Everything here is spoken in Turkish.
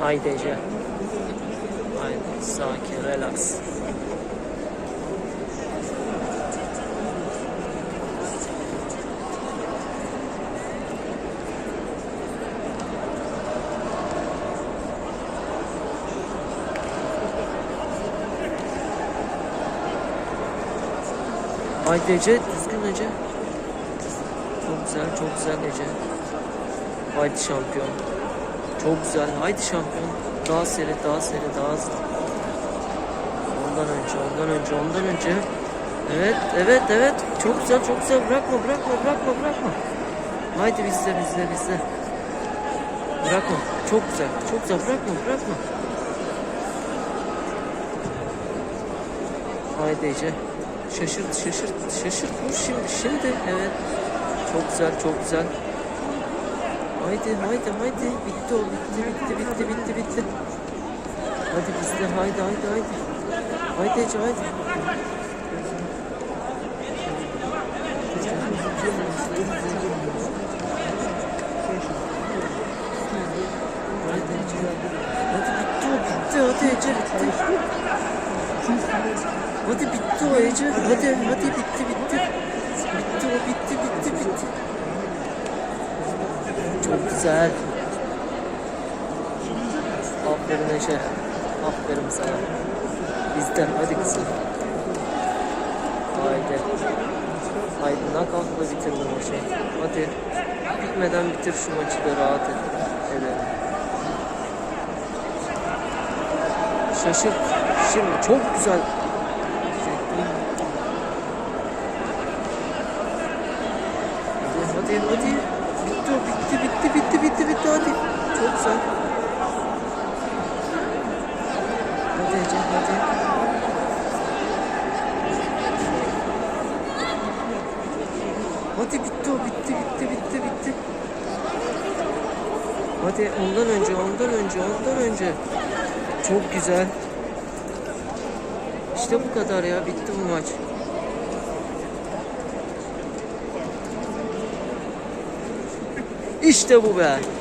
Haydi Ece. Haydi sakin, relax. Haydi Ece, düzgün Ece. Çok güzel, çok güzel Ece. Haydi şampiyon. Çok güzel. Haydi şampiyon. Daha seri, daha seri, daha hızlı. Ondan önce, ondan önce, ondan önce. Evet, evet, evet. Çok güzel, çok güzel. Bırakma, bırakma, bırakma, bırakma. Haydi bizde, bizde, bizde. Bırakma. Çok güzel, çok güzel. Bırakma, bırakma. Haydi Ece. Şaşırt, şaşırt, şaşırt. Vur şimdi, şimdi. Evet. Çok güzel, çok güzel. Haydi, haydi, haydi. Bitti o, bitti, bitti, bitti, bitti, bitti. Hadi bizde, haydi, haydi, haydi. Haydi Ece, haydi. Haydi Ece. Hadi bitti o, bitti. Hadi Ece, bitti. Hadi bitti o Ece. Hadi, hadi bitti, bitti. Bitti o, bitti. Çok güzel. Aferin Ece. Aferin sana. Bizden hadi kızım. Haydi. Haydi knockout'la bitir bu maçı. Hadi. Bitmeden bitir şu maçı da rahat et. Edelim. Şaşırt. Şimdi çok güzel. Hadi hadi hadi. Bitti bitti bitti bitti bitti bitti hadi. Çok güzel. Hadi Ece hadi. Hadi bitti o bitti bitti bitti bitti. Hadi ondan önce ondan önce ondan önce. Çok güzel. İşte bu kadar ya bitti bu maç. İşte bu be.